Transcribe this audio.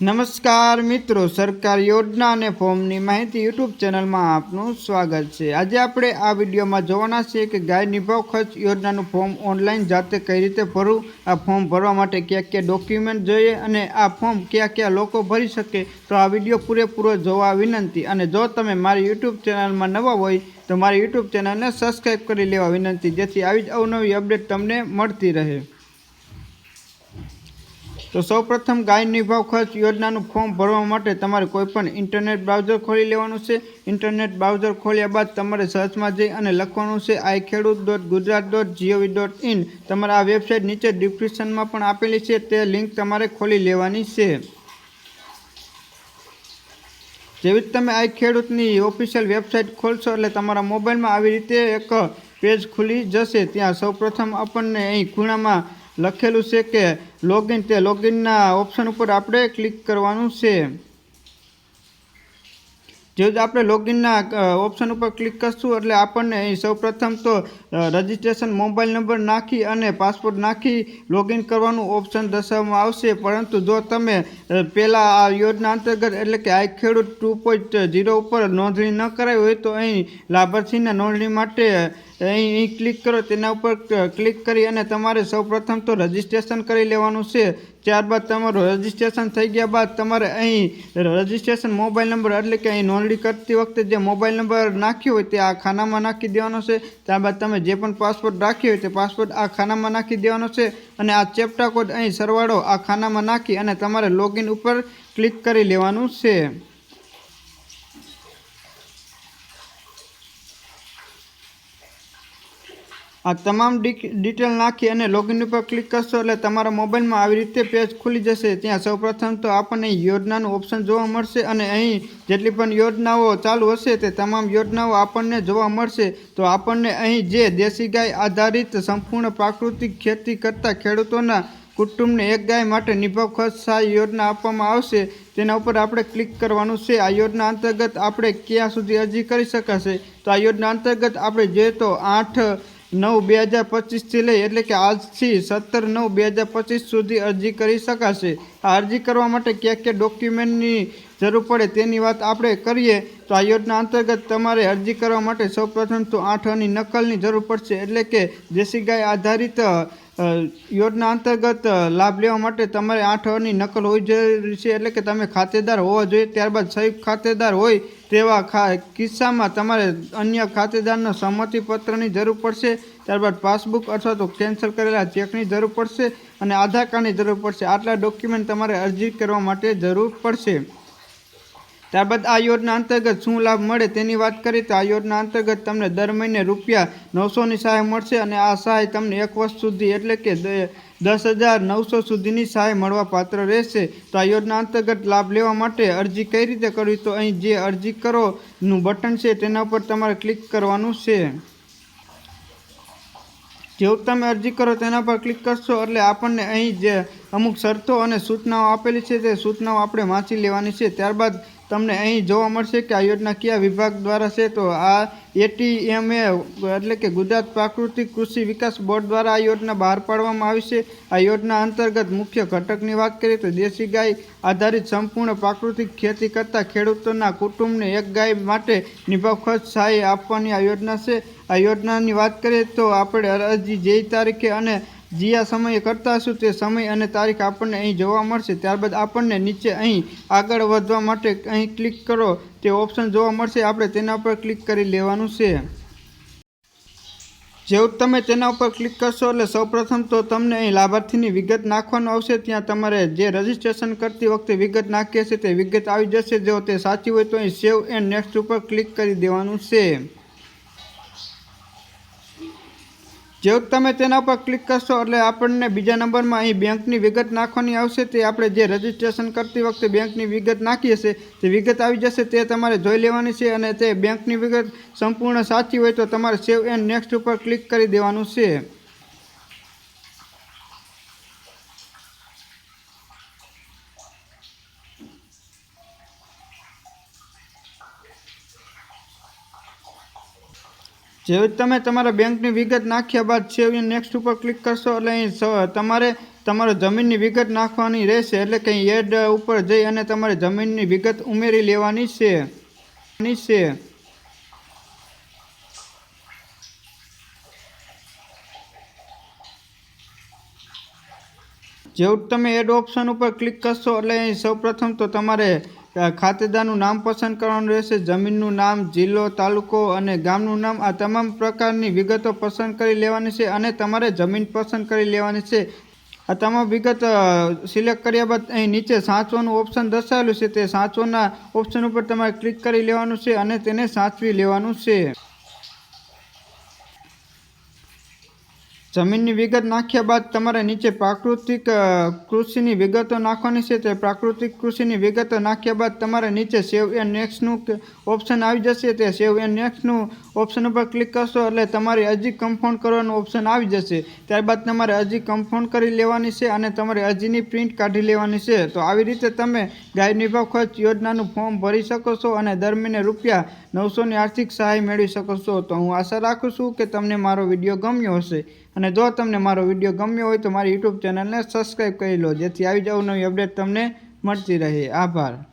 નમસ્કાર મિત્રો, સરકાર યોજના અને ફોર્મની માહિતી યુટ્યુબ ચેનલમાં આપનું સ્વાગત છે. આજે આપણે આ વિડીયોમાં જોવાના છીએ કે ગાય નિભાવ ખર્ચ યોજનાનું ફોર્મ ઓનલાઈન જાતે કઈ રીતે ભરવું, આ ફોર્મ ભરવા માટે કયા કયા ડોક્યુમેન્ટ જોઈએ અને આ ફોર્મ કયા કયા લોકો ભરી શકે, તો આ વીડિયો પૂરેપૂરો જોવા વિનંતી. અને જો તમે મારી યુટ્યુબ ચેનલમાં નવા હોય, તો મારી યુટ્યુબ ચેનલને સબસ્ક્રાઈબ કરી લેવા વિનંતી, જેથી આવી જ અવનવી અપડેટ તમને મળતી રહે. તો સૌપ્રથમ ગાય નિભાવ ખર્ચ યોજનાનું ફોર્મ ભરવા માટે તમારે કોઈપણ ઇન્ટરનેટ બ્રાઉઝર ખોલી લેવાનું છે. ઇન્ટરનેટ બ્રાઉઝર ખોલ્યા બાદ તમારે સર્ચમાં જઈ અને લખવાનું છે I Khedut dot Gujarat dot gov dot in. તમારે આ વેબસાઇટ નીચે ડિસ્ક્રિપ્શનમાં પણ આપેલી છે. તે લિંક તમારે ખોલી લેવાની છે. જેવી જ તમે આઈ ખેડૂતની ઓફિશિયલ વેબસાઇટ ખોલશો એટલે તમારા મોબાઈલમાં આવી રીતે એક પેજ ખુલી જશે. ત્યાં સૌપ્રથમ આપણને અહીં ખૂણામાં લખેલું છે કે લોગિન તે લોગિનના ઓપ્શન ઉપર આપણે ક્લિક કરવાનું છે. જ આપણે લોગિનના ઓપ્શન ઉપર ક્લિક કરશું એટલે આપણને અહીં સૌપ્રથમ તો રજિસ્ટ્રેશન મોબાઈલ નંબર નાખી અને પાસપોર્ટ નાખી લોગિન કરવાનું ઓપ્શન દર્શાવવામાં આવશે. પરંતુ જો તમે પહેલાં આ યોજના અંતર્ગત એટલે કે આ ખેડૂત ટુ પોઈન્ટ ઝીરો ઉપર નોંધણી ન કરાવી હોય તો અહીં લાભાર્થીના નોંધણી માટે અહીં અહીં ક્લિક કરો. તેના ઉપર ક્લિક કરી અને તમારે સૌપ્રથમ તો રજિસ્ટ્રેશન કરી લેવાનું છે. ત્યારબાદ તમારું રજિસ્ટ્રેશન થઈ ગયા બાદ તમારે અહીં રજિસ્ટ્રેશન મોબાઈલ નંબર એટલે કે અહીં નોંધણી કરતી વખતે જે મોબાઈલ નંબર નાખ્યો હોય તે આ ખાનામાં નાખી દેવાનો છે. ત્યારબાદ તમે જે પણ પાસપોર્ટ રાખ્યો હોય તે પાસપોર્ટ આ ખાનામાં નાખી દેવાનો છે અને આ ચેપ્ટા કોડ અહીં સરવાળો આ ખાનામાં નાખી અને તમારે લોગિન ઉપર ક્લિક કરી લેવાનું છે. આ તમામ ડિટેલ નાખી અને લોગિન ઉપર ક્લિક કરશો એટલે તમારા મોબાઈલમાં આવી રીતે પેજ ખુલી જશે. ત્યાં સૌપ્રથમ તો આપણને યોજનાનું ઓપ્શન જોવા મળશે અને અહીં જેટલી પણ યોજનાઓ ચાલુ હશે તે તમામ યોજનાઓ આપણને જોવા મળશે. તો આપણને અહીં જે દેશી ગાય આધારિત સંપૂર્ણ પ્રાકૃતિક ખેતી કરતા ખેડૂતોના કુટુંબને એક ગાય માટે નિભાવ ખર્ચ સહાય યોજના આપવામાં આવશે. તેના ઉપર આપણે ક્લિક કરવાનું છે. આ યોજના અંતર્ગત આપણે ક્યાં સુધી અરજી કરી શકાશે? તો આ યોજના અંતર્ગત આપણે જોઈએ તો આઠ નવ બે હજાર પચીસથી લઈ એટલે કે આજથી સત્તર નવ બે હજાર પચીસ સુધી અરજી કરી શકાશે. આ અરજી કરવા માટે કયા કયા ડોક્યુમેન્ટની જરૂર પડે તેની વાત આપણે કરીએ તો આ યોજના અંતર્ગત તમારે અરજી કરવા માટે સૌપ્રથમ તો આઠ અની નકલની જરૂર પડશે એટલે કે દેશી ગાય આધારિત યોજના અંતર્ગત લાભ લેવા માટે તમારે આઠ અની નકલ હોવી જરૂરી છે. એટલે કે તમે ખાતેદાર હોવા જોઈએ. ત્યારબાદ સંયુક્ત ખાતેદાર હોય તેવા ખા, કિસ્સામાં તમારે અન્ય ખાતેદારના સંમતિપત્રની જરૂર પડશે. ત્યારબાદ પાસબુક અથવા તો કેન્સલ કરેલા ચેકની જરૂર પડશે અને આધાર કાર્ડની જરૂર પડશે. આટલા ડોક્યુમેન્ટ તમારે અરજી કરવા માટે જરૂર પડશે. ત્યારબાદ આ યોજના અંતર્ગત શું લાભ મળે તેની વાત કરીએ તો આ યોજના અંતર્ગત તમને દર મહિને રૂપિયા નવસોની સહાય મળશે અને આ સહાય તમને એક વર્ષ સુધી એટલે કે દસ હજાર નવસો સુધીની સહાય મળવા પાત્ર રહેશે. તો આ યોજના અંતર્ગત લાભ લેવા માટે અરજી કઈ રીતે કરવી? તો અહીં જે અરજી કરોનું બટન છે તેના ઉપર તમારે ક્લિક કરવાનું છે. જેવું તમે અરજી કરો તેના પર ક્લિક કરશો એટલે આપણને અહીં જે અમુક શરતો અને સૂચનાઓ આપેલી છે તે સૂચનાઓ આપણે વાંચી લેવાની છે. ત્યારબાદ તમને અહીં જોવા મળશે કે આ યોજના કયા વિભાગ દ્વારા છે. તો આ એટીએમએ એટલે કે ગુજરાત પ્રાકૃતિક કૃષિ વિકાસ બોર્ડ દ્વારા આ યોજના બહાર પાડવામાં આવી છે. આ યોજના અંતર્ગત મુખ્ય ઘટકની વાત કરીએ તો દેશી ગાય આધારિત સંપૂર્ણ પ્રાકૃતિક ખેતી કરતા ખેડૂતોના કુટુંબને એક ગાય માટે નિભાવ ખર્ચ સહાય આપવાની આ યોજના છે. આ યોજનાની વાત કરીએ તો આપણે અરજી જે તારીખે અને જ્યાં સમયે કરતા હશું તે સમય અને તારીખ આપણને અહીં જોવા મળશે. ત્યારબાદ આપણને નીચે અહીં આગળ વધવા માટે અહીં ક્લિક કરો. તે ઓપ્શન જોવા મળશે. આપણે તેના પર ક્લિક કરી લેવાનું છે. જેવું તમે તેના ઉપર ક્લિક કરશો એટલે સૌપ્રથમ તો તમને અહીં લાભાર્થીની વિગત નાખવાનું આવશે. ત્યાં તમારે જે રજિસ્ટ્રેશન કરતી વખતે વિગત નાખી હશે તે વિગત આવી જશે. જો તે સાચી હોય તો અહીં સેવ એન્ડ નેક્સ્ટ ઉપર ક્લિક કરી દેવાનું છે. જેવું તમે તેના પર ક્લિક કરશો એટલે આપણને બીજા નંબરમાં અહીં બેંકની વિગત નાખવાની આવશે. તે આપણે જે રજિસ્ટ્રેશન કરતી વખતે બેંકની વિગત નાખી હશે, તે વિગત આવી જશે, તે તમારે જોઈ લેવાની છે અને તે બેંકની વિગત સંપૂર્ણ સાચી હોય તો તમારે સેવ એન્ડ નેક્સ્ટ ઉપર ક્લિક કરી દેવાનું છે. જેવી તમે તમારા બેંકની વિગત નાખ્યા બાદ સેવ નેક્સ્ટ ઉપર ક્લિક કરશો, એટલે અહીં તમારે તમારો જમીનની વિગત નાખવાની રહેશે, એટલે કે એડ ઉપર જઈ અને તમારે જમીનની વિગત ઉમેરી લેવાની છે. છે. જેવું તમે એડ ઓપ્શન ઉપર ક્લિક કરશો, એટલે અહીં સૌપ્રથમ તો તમારે ખાતેદારનું નામ પસંદ કરવાનું રહેશે. જમીનનું નામ, જિલ્લો, તાલુકો અને ગામનું નામ, આ તમામ પ્રકારની વિગતો પસંદ કરી લેવાની છે અને તમારે જમીન પસંદ કરી લેવાની છે. આ તમામ વિગત સિલેક્ટ કર્યા બાદ અહીં નીચે સાચવાનું ઓપ્શન દર્શાવેલું છે. તે સાચવાના ઓપ્શન ઉપર તમારે ક્લિક કરી લેવાનું છે અને તેને સાચવી લેવાનું છે. જમીનની વિગત નાખ્યા બાદ તમારે નીચે પ્રાકૃતિક કૃષિની વિગતો નાખવાની છે. તે પ્રાકૃતિક કૃષિની વિગતો નાખ્યા બાદ તમારે નીચે સેવ એન્ડ નેક્સ્ટનું ઓપ્શન આવી જશે. તે સેવ એન્ડ નેક્સ્ટનું ઓપ્શન ઉપર ક્લિક કરશો એટલે તમારે અરજી કન્ફર્મ કરવાનું ઓપ્શન આવી જશે. ત્યારબાદ તમારે અરજી કમ્ફર્મ કરી લેવાની છે અને તમારે અરજીની પ્રિન્ટ કાઢી લેવાની છે. તો આવી રીતે તમે ગાય નિભાવ ખર્ચ યોજનાનું ફોર્મ ભરી શકો છો અને દર મહિને રૂપિયા નવસોની આર્થિક સહાય મેળવી શકો છો. તો હું આશા રાખું છું કે તમને મારો વીડિયો ગમ્યો હશે. અને જો તમને મારો વીડિયો ગમ્યો હોય તો મારી યુટ્યુબ ચેનલને સબસ્ક્રાઈબ કરી લો. જેથી આવી જાવ નવી અપડેટ તમને મળતી રહે. આભાર.